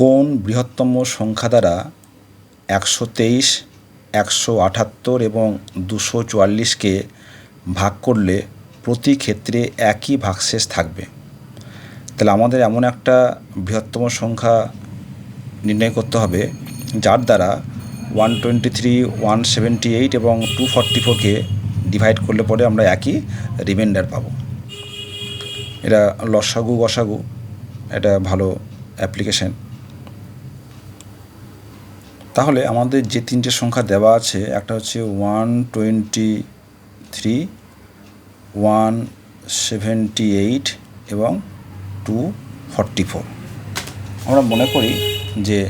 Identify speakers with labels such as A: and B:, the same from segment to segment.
A: কোন বৃহত্তম সংখ্যা দ্বারা একশো তেইশ, একশো আটাত্তর এবং দুশো চুয়াল্লিশকে ভাগ করলে প্রতি ক্ষেত্রে একই ভাগশেষ থাকবে? তাহলে আমাদের এমন একটা বৃহত্তম সংখ্যা নির্ণয় করতে হবে, যার দ্বারা one twenty three one seventy eight এবং টু ফর্টি ফোরকে ডিভাইড করলে পরে আমরা একই রিমাইন্ডার পাবো। এটা লসাগু গসাগু, এটা ভালো অ্যাপ্লিকেশন তাহলে আমাদের যে তিনটে সংখ্যা দেওয়া আছে, একটা হচ্ছে one twenty three one seventy eight এবং টু ফর্টি ফোর আমরা মনে করি যে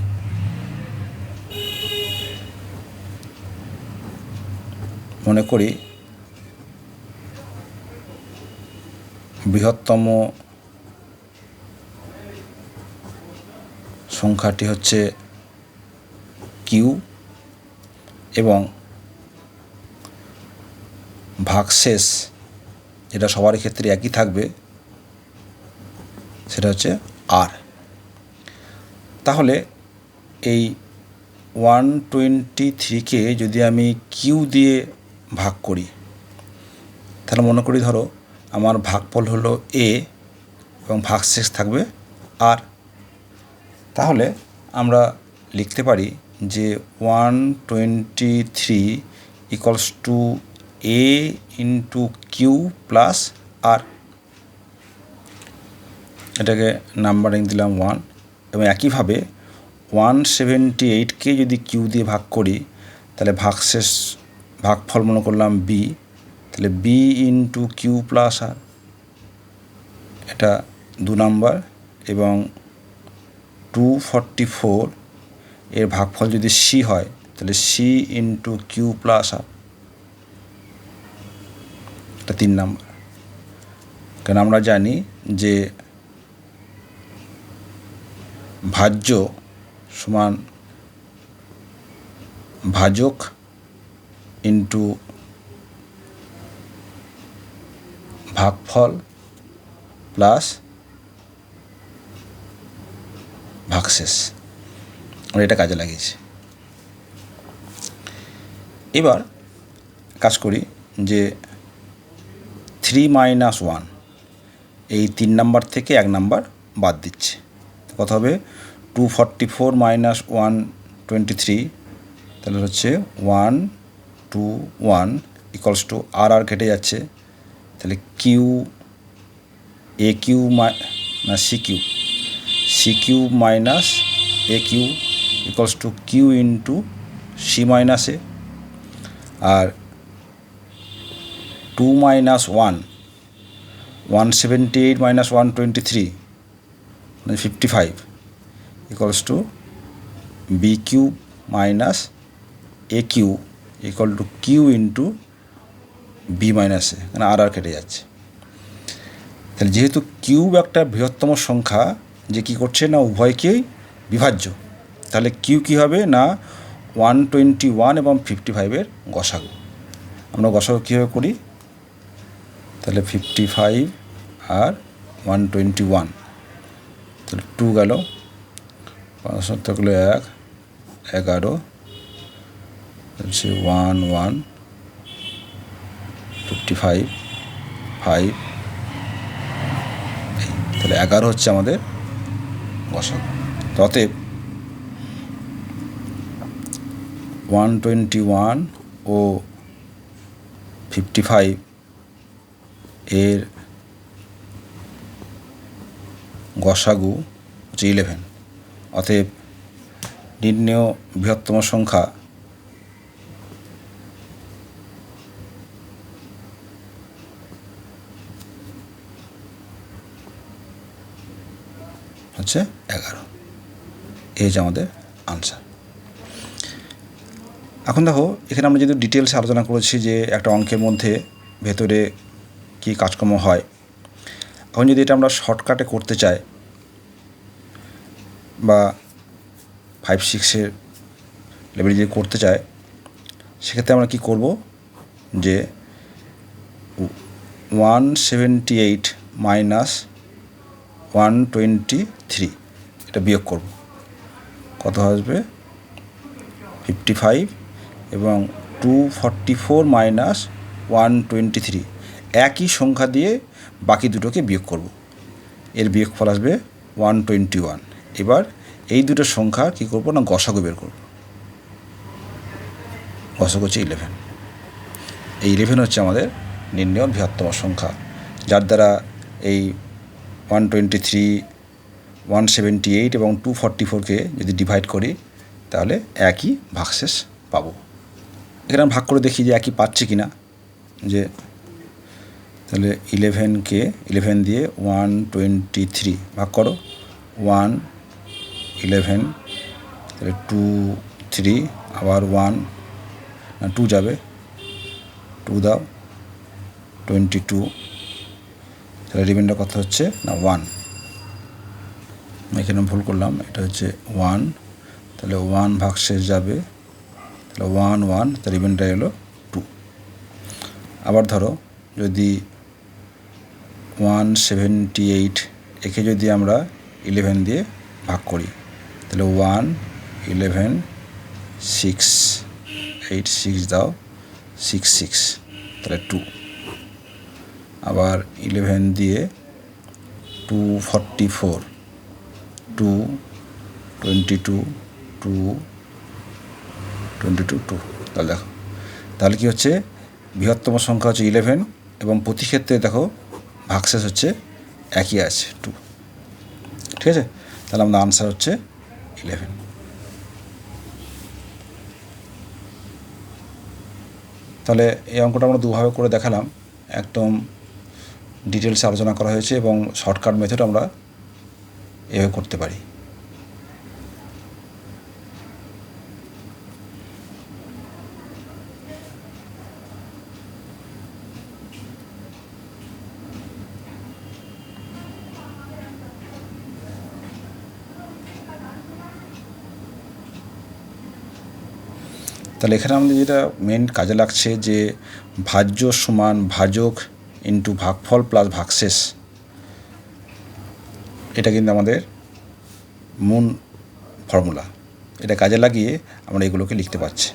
A: মনে করি বৃহত্তম সংখ্যাটি হচ্ছে কিউ এবং ভাগশেষ, যেটা সবার ক্ষেত্রে একই থাকবে, সেটা হচ্ছে আর। তাহলে এই ওয়ান টোয়েন্টি থ্রিকে যদি আমি কিউ দিয়ে ভাগ করি, তাহলে মনে করি ধরো আমার ভাগফল হলো এ এবং ভাগশেষ থাকবে আর। তাহলে আমরা লিখতে পারি যে one twenty three equals to A into Q plus R এটাকে নাম্বারিং দিলাম ওয়ান এবং একইভাবে ওয়ান সেভেন্টি এইটকে যদি কিউ দিয়ে ভাগ করি, তাহলে ভাগশেষ, ভাগফল মনে করলাম বি তাহলে B into Q plus R এটা দু নাম্বার এবং টু ফর্টি ফোর এর ভাগফল যদি সি হয়, তাহলে C into Q plus R এটা তিন নাম্বার। কারণ আমরা জানি যে ভাজ্য সমান ভাজক ইন্টু ভাগফল প্লাস ভাগশেষ। আমরা এটা কাজে লাগিয়েছি। এবার কাজ করি যে থ্রি মাইনাস ওয়ান এই তিন নাম্বার থেকে এক নাম্বার বাদ দিচ্ছে। কত হবে two forty four minus one twenty three তাহলে হচ্ছে one two one equals to R R কেটে যাচ্ছে। তাহলে কিউ এ কিউ না C Q C Q minus A Q equals to Q into C minus A R two minus one one seventy eight minus one twenty three মানে fifty five equals to B Q minus A Q equal to Q into B minus A মানে r আর কেটে যাচ্ছে। তাহলে যেহেতু cube একটা বৃহত্তম সংখ্যা, যে কী করছে না উভয়কেই বিভাজ্য। তাহলে কিউ কী হবে? না ওয়ান টোয়েন্টি ওয়ান এবং ফিফটি ফাইভের গসাগু। আমরা গসাগু কীভাবে করি? তাহলে ফিফটি ফাইভ আর ওয়ান টোয়েন্টি ওয়ান তাহলে টু গেল। পাঁচ এক, এগারো। হচ্ছে one one fifty five five তাহলে এগারো হচ্ছে আমাদের বসাগ অতএব ওয়ান টোয়েন্টি ওয়ান ও ফিফটি ফাইভ এর গসাগু হচ্ছে ইলেভেন অতএব নির্ণেয় বৃহত্তম সংখ্যা হচ্ছে এগারো। এই হচ্ছে আমাদের আনসার এখন দেখো, এখানে আমরা যেহেতু ডিটেলসে আলোচনা করেছি যে একটা অঙ্কের মধ্যে ভেতরে কী কাজকর্ম হয়, এখন যদি এটা আমরা শর্টকাটে করতে চাই বা ফাইভ সিক্সের লেভেলে যদি করতে চাই, সেক্ষেত্রে আমরা কী করব যে one seventy eight minus one twenty three এটা বিয়োগ করব। কত আসবে? ফিফটি ফাইভ এবং two forty four minus one twenty three একই সংখ্যা দিয়ে বাকি দুটোকে বিয়োগ করব। এর বিয়োগফল আসবে ওয়ান টোয়েন্টি ওয়ান এবার এই দুটো সংখ্যা কী করব না গসাগু বের করব? গসাগু হচ্ছে ইলেভেন এই ইলেভেন হচ্ছে আমাদের নির্ণয় বৃহত্তম সংখ্যা, যার দ্বারা এই one twenty three one seventy eight এবং টু ফর্টি ফোরকে যদি ডিভাইড করি, তাহলে একই ভাগশেষ পাবো। এখানে ভাগ করে দেখি যে একই পাচ্ছি কি না যে তাহলে ইলেভেনকে ইলেভেন দিয়ে ওয়ান টোয়েন্টি থ্রি ভাগ করো। ওয়ান ইলেভেন তাহলে টু থ্রি আবার ওয়ান না টু যাবে। টু দাও টোয়েন্টি টু তাহলে রিমাইন্ডার কথা হচ্ছে? না ওয়ান এখানে ভুল করলাম, এটা হচ্ছে ওয়ান তাহলে ওয়ান ভাগশেষ যাবে তাহলে ওয়ান ওয়ান তার রিমাইন্ডার এলো টু। আবার ধরো, যদি ওয়ান সেভেন্টি এইট একে যদি আমরা ইলেভেন দিয়ে ভাগ করি, তাহলে one eleven six eight six দাও, সিক্স সিক্স, তাহলে টু। আবার ইলেভেন দিয়ে two forty four, two twenty two two twenty two two তাহলে দেখো। তাহলে কী হচ্ছে? বৃহত্তম সংখ্যা হচ্ছে ইলেভেন এবং প্রতি ক্ষেত্রে দেখো ভাগশেষ হচ্ছে একই আছে টু ঠিক আছে? তাহলে আমাদের আনসার হচ্ছে ইলেভেন তাহলে এই অঙ্কটা আমরা দুভাবে করে দেখালাম। একদম ডিটেলসে আলোচনা করা হয়েছে এবং শর্টকাট মেথড আমরা এভাবে করতে পারি। তাহলে এখানে আমাদের যেটা মেন কাজে লাগছে যে ভাজ্য সমান ভাজক ইন্টু ভাগফল প্লাস ভাগশেষ। এটা কিন্তু আমাদের মূল ফর্মুলা এটা কাজে লাগিয়ে আমরা এগুলোকে লিখতে পারছি।